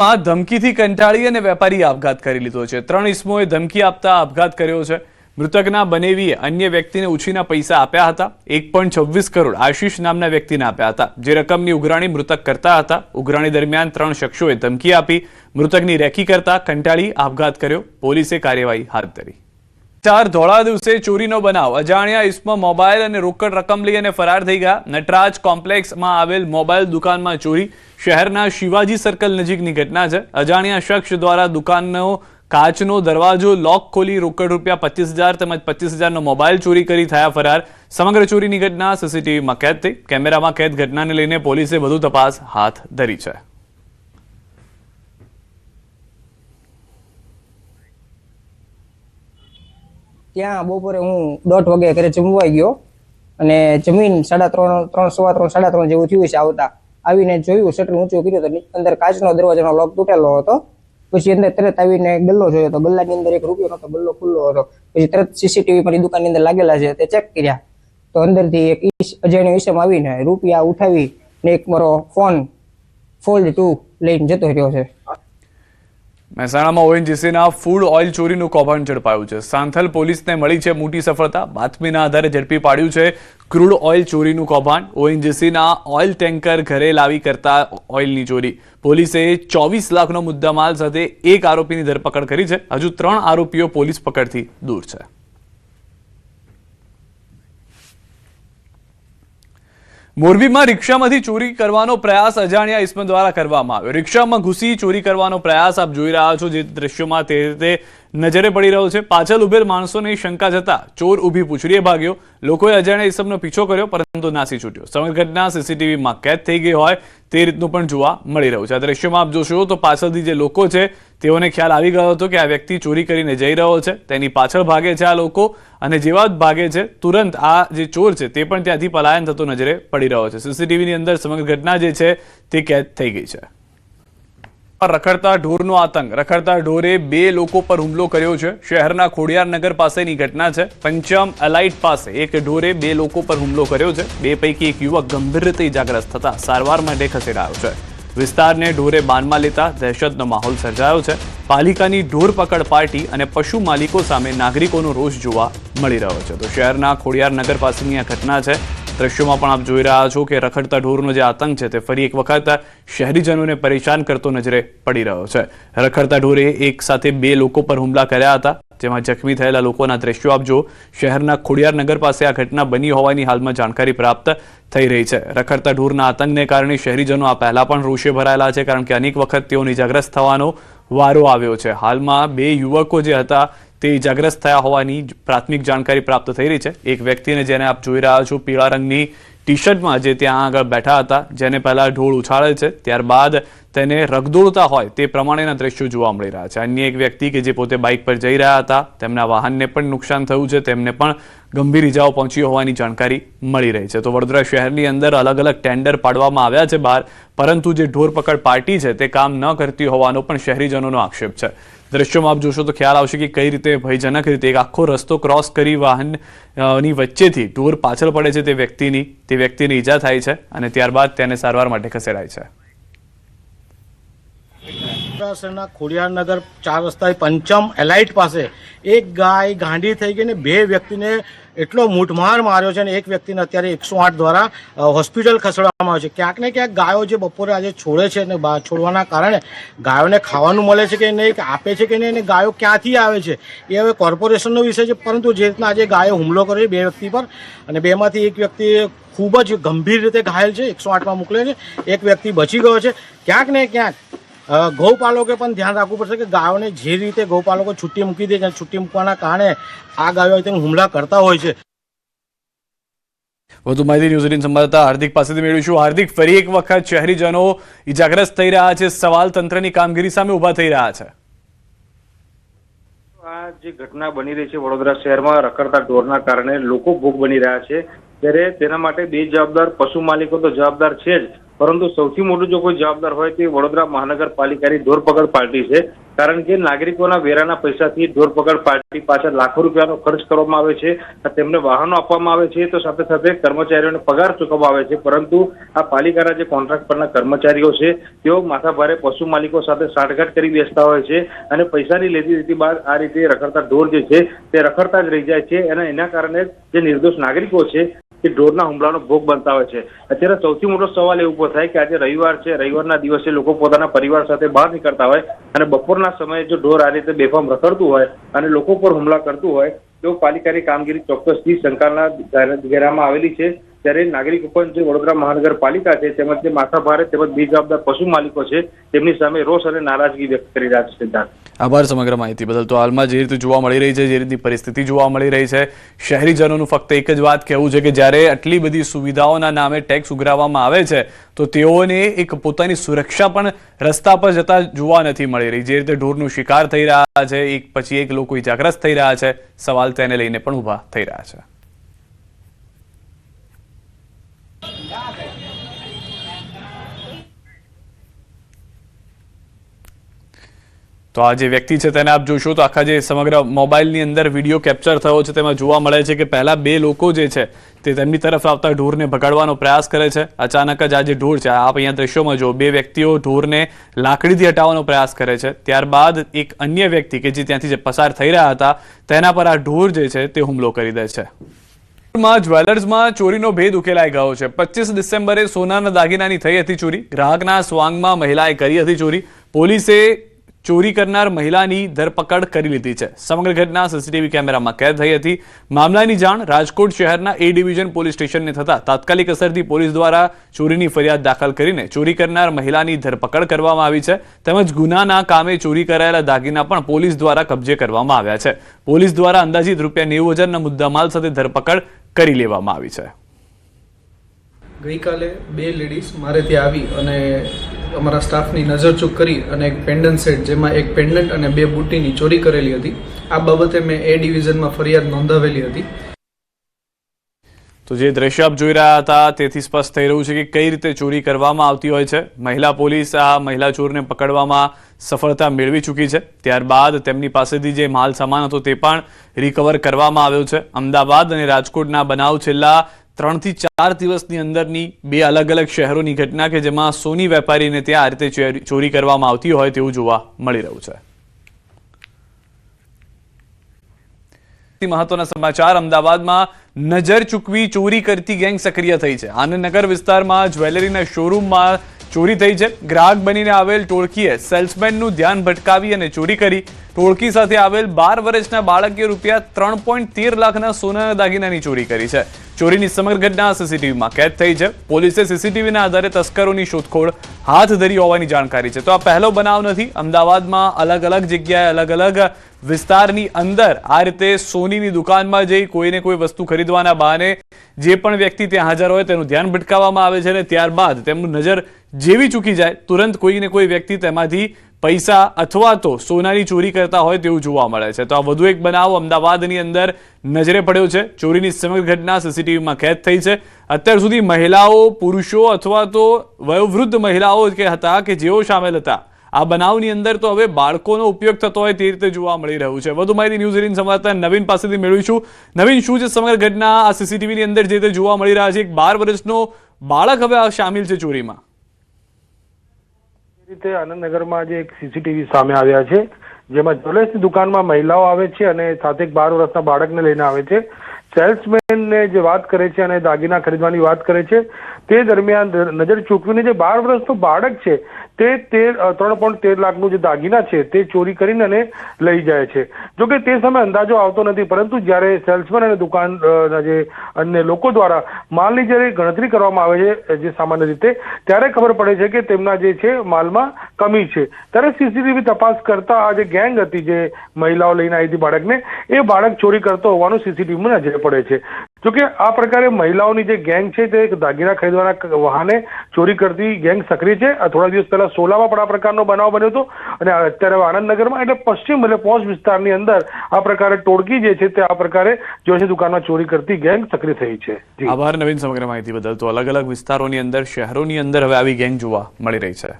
આ ધમકીથી કંટાળી અને વેપારી આપઘાત કરી લીધો છે. ત્રણ ઇસમોએ ધમકી આપતા આપઘાત કર્યો છે. મૃતકના બનેવીએ અન્ય વ્યક્તિને ઉછીના પૈસા આપ્યા હતા. એક પણ છવ્વીસ કરોડ આશીષ નામના વ્યક્તિને આપ્યા હતા. જે રકમની ઉઘરાણી મૃતક કરતા હતા. ઉઘરાણી દરમિયાન ત્રણ શખ્સોએ ધમકી આપી, મૃતકની રેકી કરતા કંટાળી આપઘાત કર્યો. પોલીસે કાર્યવાહી હાથ ધરી. ચાર ધોળા દિવસે ચોરીનો બનાવ. અજાણ્યા ઇસમાં મોબાઈલ અને રોકડ રકમ લઈ અને ફરાર થઈ ગયા. નટરાજ કોમ્પ્લેક્સમાં આવેલ મોબાઈલ દુકાનમાં ચોરી. શહેરના શિવાજી સર્કલ નજીકની ઘટના છે. અજાણ્યા શખ્સ દ્વારા દુકાનનો કાચનો દરવાજો લોક ખોલી રોકડ રૂપિયા પચીસ હજાર તેમજ પચીસ હજારનો મોબાઈલ ચોરી કરી થયા ફરાર. સમગ્ર ચોરીની ઘટના સીસીટીવીમાં કેદ થઈ. કેમેરામાં કેદ ઘટનાને લઈને પોલીસે વધુ તપાસ હાથ ધરી છે. ત્યાં બપોરે હું દોઢ વાગે ઘરે જમવા ગયો અને જમીન સાડા ત્રણ ત્રણ, સવા ત્રણ, સાડા ત્રણ જેવું થયું છે આવતા. આવીને જોયું શટર ઊંચું કર્યું તો અંદર કાચનો દરવાજાનો લોક તૂટેલો હતો. પછી અંદર તરત આવીને ગલ્લો જોયો તો ગલ્લાની અંદર એક રૂપિયો નતો ગલ્લો ખુલ્લો હતો. પછી તરત સીસીટીવી મારી દુકાનની અંદર લાગેલા છે, તે ચેક કર્યા. તો અંદરથી એક અજાણ્યો ઈસમ આવીને રૂપિયા ઉઠાવી ને એક મારો ફોન ફોલ્ડ ટુ લઈને જતો રહ્યો છે. મહેસાણામાં ઓએનજીસીના ફૂડ ઓઇલ ચોરીનું કૌભાંડ ઝડપાયું છે. સાંથલ પોલીસને મળી છે મોટી સફળતા. બાતમીના આધારે ઝડપી પાડ્યું છે ક્રૂડ ઓઇલ ચોરીનું કૌભાંડ. ઓએનજીસીના ઓઇલ ટેન્કર ઘરે લાવી કરતા ઓઇલની ચોરી. પોલીસે ચોવીસ લાખનો મુદ્દામાલ સાથે એક આરોપીની ધરપકડ કરી છે. હજુ ત્રણ આરોપીઓ પોલીસ પકડથી દૂર છે. મોરબીમાં રિક્ષામાંથી ચોરી કરવાનો પ્રયાસ અજાણ્યા ઇસમ દ્વારા કરવામાં આવ્યો. રિક્ષામાં ઘૂસી ચોરી કરવાનો પ્રયાસ આપ જોઈ રહ્યા છો, જે દ્રશ્યોમાં તે રીતે નજરે પડી રહ્યો છે. પાછળ ઉભેલ માણસોની શંકા જતા ચોર ઊભી પૂછડીએ ભાગ્યો. લોકોએ અજાણ્યા ઇસમનો પીછો કર્યો, પરંતુ નાસી છૂટ્યો. સમગ્ર ઘટના સીસીટીવીમાં કેદ થઈ ગઈ હોય તે રીતનું પણ જોવા મળી રહ્યું છે. આ દ્રશ્યમાં આપ જોશો તો પાછળથી જે લોકો છે તેઓને ખ્યાલ આવી ગયો હતો કે આ વ્યક્તિ ચોરી કરીને જઈ રહ્યો છે. તેની પાછળ ભાગે છે આ લોકો અને જેવા જ ભાગે છે, તુરંત આ જે ચોર છે તે પણ ત્યાંથી પલાયન થતો નજરે પડી રહ્યો છે. સીસીટીવીની અંદર સમગ્ર ઘટના જે છે તે કેદ થઈ ગઈ છે. રખડતા ઢોરનો આતંક. રખડતા ઢોરે બે લોકો પર હુમલો કર્યો છે. શહેરના ખોડિયારનગર પાસેની ઘટના છે. પંચમ એલાઇટ પાસે એક ઢોરે બે લોકો પર હુમલો કર્યો છે. બે પૈકી એક યુવક ગંભીર રીતે ઇજાગ્રસ્ત થતા સારવાર માટે ખસેડાયો છે. વિસ્તારને ઢોરે બાનમાં લેતા દહેશતનો માહોલ સર્જાયો છે. પાલિકાની ઢોર પકડ પાર્ટી અને પશુ માલિકો સામે નાગરિકોનો રોષ જોવા મળી રહ્યો છે. તો શહેરના ખોડિયાર નગર પાસેની આ ઘટના છે. દ્રશ્યોમાં પણ આપ જોઈ રહ્યા છો કે રખડતા ઢોરનો જે આતંક છે તે ફરી એક વખત શહેરીજનોને પરેશાન કરતો નજરે પડી રહ્યો છે. રખડતા ઢોરે એક સાથે બે લોકો પર હુમલા કર્યા હતા. જેમાં જખમી થયેલા લોકોના દ્રશ્યો આપજો શહેરના ખોડિયાર નગર પાસે આ ઘટના બની હોવાની હાલમાં જાણકારી પ્રાપ્ત થઈ રહી છે. રખડતા ઢૂરના આતંકને કારણે શહેરીજનો આ પહેલા પણ રોષે ભરાયેલા છે, કારણ કે અનેક વખત તેઓ ઇજાગ્રસ્ત થવાનો વારો આવ્યો છે. હાલમાં બે યુવકો જે હતા તે ઇજાગ્રસ્ત થયા હોવાની પ્રાથમિક જાણકારી પ્રાપ્ત થઈ રહી છે. એક વ્યક્તિને જેને આપ જોઈ રહ્યા છો, પીળા રંગની ટી શર્ટમાં જે ત્યાં આગળ બેઠા હતા, જેને પહેલા ઢોળ ઉછાળે છે, ત્યારબાદ તેને રગદોળતા હોય તે પ્રમાણેના દ્રશ્યો જોવા મળી રહ્યા છે. અન્ય એક વ્યક્તિ કે જે પોતે બાઇક પર જઈ રહ્યા હતા, તેમના વાહનને પણ નુકસાન થયું છે, તેમને પણ ગંભીર ઇજાઓ પહોંચી હોવાની જાણકારી મળી રહી છે. તો વડોદરા શહેરની અંદર અલગ અલગ ટેન્ડર પાડવામાં આવ્યા છે બહાર, પરંતુ જે ઢોર પકડ પાર્ટી છે તે કામ ન કરતી હોવાનો પણ શહેરીજનોનો આક્ષેપ છે. દ્રશ્યોમાં આપ જોશો તો ખ્યાલ આવશે કે કઈ રીતે ભયજનક રીતે એક આખો રસ્તો ક્રોસ કરી વાહનની વચ્ચેથી ઢોર પાછળ પડે છે તે વ્યક્તિની, તે વ્યક્તિને ઈજા થાય છે અને ત્યારબાદ તેને સારવાર માટે ખસેડાય છે. શહેરના ખોડિયારનગર ચાર રસ્તા પંચમ એલાઇટ પાસે એક ગાય ગાંડી થઈ ગઈ ને બે વ્યક્તિને એટલો મૂઠમાર માર્યો છે અને એક વ્યક્તિને અત્યારે એકસો આઠ દ્વારા હોસ્પિટલ ખસેડવામાં આવે છે. ક્યાંક ને ક્યાંક ગાયો જે બપોરે આજે છોડે છે અને છોડવાના કારણે ગાયોને ખાવાનું મળે છે કે નહીં એક આપે છે કે નહીં અને ગાયો ક્યાંથી આવે છે એ હવે કોર્પોરેશનનો વિષય છે, પરંતુ જે રીતના આજે ગાયો હુમલો કર્યો છે બે વ્યક્તિ પર અને બેમાંથી એક વ્યક્તિ ખૂબ જ ગંભીર રીતે ઘાયલ છે, એકસો આઠમાં મોકલે છે, એક વ્યક્તિ બચી ગયો છે. ક્યાંક ને ક્યાંક ગૌપાલકે પણ ધ્યાન રાખવું પડશે કે ગાયોને જે રીતે ગૌપાલકો છુટ્ટી મૂકી દે છે છુટ્ટી મૂકવાના કારણે આ ગાયો તેને હુમલા કરતા હોય છે. વધુ માહિતી ન્યૂઝ એટીન સંવાદદાતા હાર્દિક પાસેથી મેળવીશું. હાર્દિક ફરી એક વખત શહેરીજનો ઈજાગ્રસ્ત થઈ રહ્યા છે. સવાલ તંત્રની કામગીરી સામે ઊભા થઈ રહ્યા છે. આ જે ઘટના બની રહી છે વડોદરા શહેરમાં રખડતા ઢોરના કારણે લોકો ભોગ બની રહ્યા છે. ત્યારે તેના માટે બે જવાબદાર પશુ માલિકો તો જવાબદાર છે જ. પરંતુ સૌથી મોટું જો કોઈ જવાબદાર હોય તે વડોદરા મહાનગરપાલિકાની ધોરપકડ પાર્ટી છે. કારણ કે નાગરિકોના વેરાના પૈસાથી ધોરપકડ પાર્ટી પાછળ લાખો રૂપિયાનો ખર્ચ કરવામાં આવે છે તેમને વાહનો આપવામાં આવે છે તો સાથે સાથે કર્મચારીઓને પગાર ચૂકવવામાં આવે છે. પરંતુ આ પાલિકાના જે કોન્ટ્રાક્ટ પરના કર્મચારીઓ છે, તેઓ માથાભારે પશુ માલિકો સાથે સાંઠગાંઠ કરી બેસતા હોય છે અને પૈસાની લેતી દેતી બાદ આ રીતે રખડતા ઢોર જે છે તે રખડતા જ રહી જાય છે અને એના કારણે જે નિર્દોષ નાગરિકો છે એ ઢોરના હુમલાનો ભોગ બનતા હોય છે. અત્યારે સૌથી મોટો સવાલ એ ઊભો થાય કે આજે રવિવાર છે, રવિવારના દિવસે લોકો પોતાના પરિવાર સાથે બહાર નીકળતા હોય અને બપોરના સમયે જો ઢોર આ રીતે બેફામ રખડતું હોય અને લોકો પર હુમલા કરતું હોય, તો પાલિકાની કામગીરી ચોક્કસથી શંકાના ઘેરામાં આવેલી છે. ત્યારે નાગરિકો પણ જે વડોદરા મહાનગરપાલિકા છે, તેમજ જે માથાભારે તેમજ બેજવાબદાર પશુ માલિકો છે, તેમની સામે રોષ અને નારાજગી વ્યક્ત કરી રહ્યા છે સિદ્ધાર્થ. આભાર સમગ્ર માહિતી બદલ. તો હાલમાં જે રીતે જોવા મળી રહી છે, જે રીતની પરિસ્થિતિ જોવા મળી રહી છે, શહેરીજનોનું ફક્ત એક જ વાત કહેવું છે કે જ્યારે આટલી બધી સુવિધાઓના નામે ટેક્સ ઉઘરાવવામાં આવે છે, તો તેઓને એક પોતાની સુરક્ષા પણ રસ્તા પર જતા જોવા નથી મળી રહી. જે રીતે ઢોરનો શિકાર થઈ રહ્યા છે, એક પછી એક લોકો ઇજાગ્રસ્ત થઈ રહ્યા છે, સવાલ તેને લઈને પણ ઊભા થઈ રહ્યા છે. તો આ જે વ્યક્તિ છે તેને આપ જોશો તો આખા જે સમગ્ર મોબાઈલની અંદર વીડિયો કેપ્ચર થયો છે, તેમાં જોવા મળે છે કે પહેલા બે લોકો જે છે તે તેમની તરફ આવતા ઢોરને ભગાડવાનો પ્રયાસ કરે છે. અચાનક જ આ જે ઢોર છે આપ અહીંયા દ્રશ્યોમાં જો બે વ્યક્તિઓ ઢોરને લાકડીથી હટાવવાનો પ્રયાસ કરે છે. ત્યારબાદ એક અન્ય વ્યક્તિ કે જે ત્યાંથી જે પસાર થઈ રહ્યા હતા, તેના પર આ ઢોર જે છે તે હુમલો કરી દે છે. માં જ્વેલર્સમાં ચોરીનો ભેદ ઉકેલાઈ ગયો છે. પચીસ ડિસેમ્બરે સોનાના દાગીનાની થઈ હતી ચોરી. ગ્રાહકના સ્વાંગમાં મહિલાએ કરી હતી ચોરી. પોલીસે ચોરી કરનાર મહિલાની ધરપકડ કરી લીધી છે. સમગ્ર ઘટના સીસીટીવી કેમેરામાં કેદ થઈ હતી. મામલાની જાણ રાજકોટ શહેરના એ ડિવિઝન પોલીસ સ્ટેશનને થતા તાત્કાલિક અસરથી પોલીસ દ્વારા ચોરીની ફરિયાદ દાખલ કરીને ચોરી કરનાર મહિલાની ધરપકડ કરવામાં આવી છે. તેમજ ગુનાના કામે ચોરી કરાયેલા દાગીના પણ પોલીસ દ્વારા કબજે કરવામાં આવ્યા છે. પોલીસ દ્વારા અંદાજિત રૂપિયા નેવું હજારના મુદ્દામાલ સાથે ધરપકડ કરી લેવામાં આવી છે. ગઈકાલે બે લેડીઝ મારે આવી અને અમારા સ્ટાફની નજરચૂક કરી અને એક પેન્ડન્ટ સેટ, જેમાં એક પેન્ડન્ટ અને બે બુટ્ટીની ચોરી કરેલી હતી. આ બાબતે મેં એ ડિવિઝનમાં ફરિયાદ નોંધાવેલી હતી. તો જે દ્રશ્ય આપ જોઈ રહ્યા હતા, તેથી સ્પષ્ટ થઈ રહ્યું છે કે કઈ રીતે ચોરી કરવામાં આવતી હોય છે. મહિલા પોલીસ આ મહિલા ચોરને પકડવામાં સફળતા મેળવી ચૂકી છે. ત્યારબાદ તેમની પાસેથી જે માલ સામાન હતો તે પણ રિકવર કરવામાં આવ્યો છે. અમદાવાદ અને રાજકોટના બનાવ છેલ્લા ત્રણથી ચાર દિવસની અંદરની બે અલગ અલગ શહેરોની ઘટના કે જેમાં સોની વેપારીને ત્યાં આ રીતે ચોરી- કરવામાં આવતી હોય તેવું જોવા મળી રહ્યું છે. મહત્વના સમાચાર. અમદાવાદમાં નજર ચૂકવી ચોરી કરતી ગેંગ સક્રિય થઈ છે. આનંદનગર વિસ્તારમાં જ્વેલરીના શોરૂમમાં ચોરી થઈ છે. ગ્રાહક બનીને આવેલ ટોળકીએ સેલ્સમેનનું ધ્યાન ભટકાવી અને ચોરી કરી. ટોળકી સાથે આવેલ બાર વર્ષના બાળકે રૂપિયા ત્રણ પોઈન્ટ તેર લાખના સોનાના દાગીનાની ચોરી કરી છે. ચોરીની સમગ્ર ઘટના સીસીટીવીમાં કેદ થઈ છે. પોલીસે સીસીટીવીના આધારે તસ્કરોની શોધખોળ હાથ ધરી હોવાની જાણકારી છે. તો આ પહેલો બનાવ નથી. અમદાવાદમાં અલગ અલગ જગ્યાએ અલગ અલગ વિસ્તારની અંદર આ રીતે સોનીની દુકાનમાં જઈ કોઈને કોઈ વસ્તુ ખરીદવાના બહાને જે પણ વ્યક્તિ ત્યાં હાજર હોય તેનું ધ્યાન ભટકાવવામાં આવે છે અને ત્યારબાદ તેમનું નજર જેવી ચૂકી જાય, તુરંત કોઈને કોઈ વ્યક્તિ તેમાંથી પૈસા અથવા તો સોનાની ચોરી કરતા હોય તેવું જોવા મળે છે. તો આ વધુ એક બનાવ અમદાવાદની અંદર નજરે પડ્યો છે. ચોરીની સમગ્ર ઘટના સીસીટીવીમાં કેદ થઈ છે. અત્યાર સુધી મહિલાઓ, પુરુષો અથવા તો વયોવૃદ્ધ મહિલાઓ કે હતા કે જેઓ સામેલ હતા. આ બનાવની અંદર તો હવે બાળકોનો ઉપયોગ થતો હોય તે રીતે જોવા મળી રહ્યું છે. વધુ માહિતી ન્યૂઝ એટીન સંવાદદાતા નવીન પાસેથી મેળવીશું. નવીન શું છે સમગ્ર ઘટના? આ સીસીટીવીની અંદર જે રીતે જોવા મળી રહ્યા છે. એક બાર વર્ષનો બાળક હવે આ શામિલ છે ચોરીમાં. રીતે આનંદનગરમાં આજે એક સીસીટીવી સામે આવ્યા છે, જેમાં જ્વેલર્સની દુકાનમાં મહિલાઓ આવે છે અને સાથે એક બાર વર્ષના બાળકને લઈને આવે છે. સેલ્સમેનને જે વાત કરે છે અને દાગીના ખરીદવાની વાત કરે છે, તે દરમિયાન નજર ચૂકવીને જે બાર વર્ષનું બાળક છે તે તેર ત્રણ પોઈન્ટ તેર લાખનું જે દાગીના છે તે ચોરી કરીને અને લઈ જાય છે. જો કે તે સમયે અંદાજો આવતો નથી, પરંતુ જ્યારે સેલ્સમેન અને દુકાન જે અન્ય લોકો દ્વારા માલની જ્યારે ગણતરી કરવામાં આવે છે, જે સામાન્ય રીતે, ત્યારે ખબર પડે છે કે તેમના જે છે માલમાં કમી છે. ત્યારે સીસીટીવી તપાસ કરતા આ જે ગેંગ હતી જે મહિલાઓ લઈને આવી હતી બાળકને, એ બાળક ચોરી કરતો હોવાનું સીસીટીવીમાં નજરે પડે છે. જોકે આ પ્રકારે મહિલાઓની જે ગેંગ છે તે દાગીના ખરીદવાના વાહને ચોરી કરતી ગેંગ સક્રિય છે. થોડા દિવસ પહેલા સોલામાં પણ આ પ્રકારનો બનાવ બન્યો હતો અને અત્યારે આનંદનગરમાં એટલે પશ્ચિમ એટલે પોશ વિસ્તારની અંદર આ પ્રકારે ટોળકી જે છે તે આ પ્રકારે જો દુકાનમાં ચોરી કરતી ગેંગ સક્રિય થઈ છે. આભાર નવીન સમગ્ર માહિતી બદલ. તો અલગ અલગ વિસ્તારોની અંદર, શહેરોની અંદર હવે આવી ગેંગ જોવા મળી રહી છે.